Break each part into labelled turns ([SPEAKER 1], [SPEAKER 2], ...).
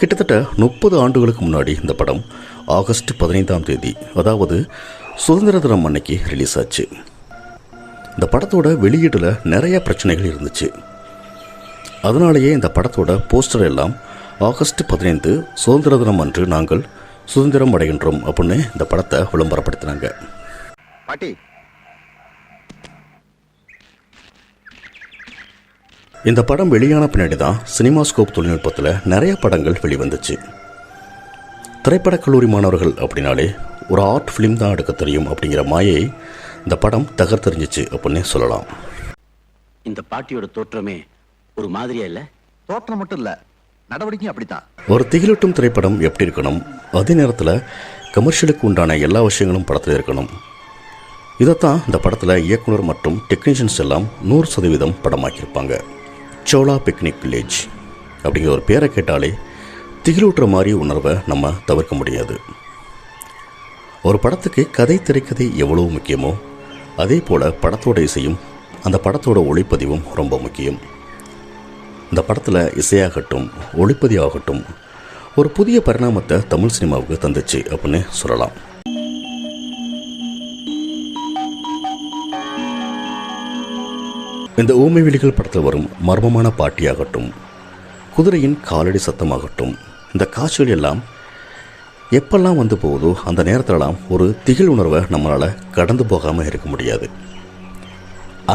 [SPEAKER 1] கிட்டத்தட்ட முப்பது ஆண்டுகளுக்கு முன்னாடி இந்த படம் ஆகஸ்ட் பதினைந்தாம் தேதி அதாவது சுதந்திர தினம் அன்னைக்கு ரிலீஸ் ஆச்சு. இந்த படத்தோட வெளியீட்டில் நிறைய பிரச்சனைகள் இருந்துச்சு. அதனாலேயே இந்த படத்தோட போஸ்டர் எல்லாம் ஆகஸ்ட் பதினைந்து சுதந்திர தினம் அன்று நாங்கள் சுதந்திரம் அடைகின்றோம் அப்படின்னு இந்த படத்தை விளம்பரப்படுத்தினாங்க.
[SPEAKER 2] பாட்டி
[SPEAKER 1] இந்த படம் வெளியான பின்னாடி தான் சினிமாஸ்கோப் தொழில்நுட்பத்தில் நிறைய படங்கள் வெளிவந்துச்சு. திரைப்படக் கல்லூரி மாணவர்கள் அப்படின்னாலே ஒரு ஆர்ட் ஃபிலிம் தான் எடுக்க தெரியும் அப்படிங்கிற மாயை இந்த படம் தகர்த்தெறிஞ்சிச்சு அப்படின்னு சொல்லலாம்.
[SPEAKER 3] இந்த பாட்டியோட தோற்றமே ஒரு மாதிரியா இல்ல?
[SPEAKER 2] தோற்றம் மட்டும் இல்ல நடவடிக்கையும் அப்படித்தான்.
[SPEAKER 1] ஒரு திகிலூட்டும் திரைப்படம் எப்படி இருக்கணும்? அதே நேரத்தில் கமர்ஷியலுக்கு உண்டான எல்லா விஷயங்களும் படத்தில் இருக்கணும். இதைத்தான் இந்த படத்தில் இயக்குனர் மற்றும் டெக்னீஷியன்ஸ் எல்லாம் நூறு சதவீதம் படமாக்கியிருப்பாங்க. சோலா பிக்னிக் வில்லேஜ் அப்படிங்கிற ஒரு பேரை கேட்டாலே திகிலூட்டுற மாதிரி உணர்வை நம்ம தவிர்க்க முடியாது. ஒரு படத்துக்கு கதை திரைக்கதை எவ்வளவு முக்கியமோ அதே போல் படத்தோட இசையும் அந்த படத்தோட ஒளிப்பதிவும் ரொம்ப முக்கியம். இந்த படத்தில் இசையாகட்டும் ஒளிப்பதிவாகட்டும் ஒரு புதிய பரிணாமத்தை தமிழ் சினிமாவுக்கு தந்துச்சு அப்படின்னு சொல்லலாம். இந்த ஊமை விழிகள் படத்தில் வரும் மர்மமான பாட்டியாகட்டும் குதிரையின் காலடி சத்தமாகட்டும் இந்த காட்சிகள் எல்லாம் எப்பெல்லாம் வந்து போகுதோ அந்த நேரத்திலலாம் ஒரு திகில் உணர்வை நம்மளால் கடந்து போகாமல் இருக்க முடியாது.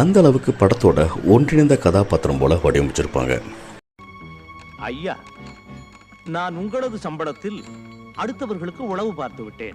[SPEAKER 1] அந்த அளவுக்கு படத்தோட ஒன்றிணைந்த கதாபாத்திரம் போல வடிவமைச்சிருப்பாங்க.
[SPEAKER 4] ஐயா நான் உங்களது சம்பளத்தில் அடுத்தவர்களுக்கு உளவு பார்த்து விட்டேன்.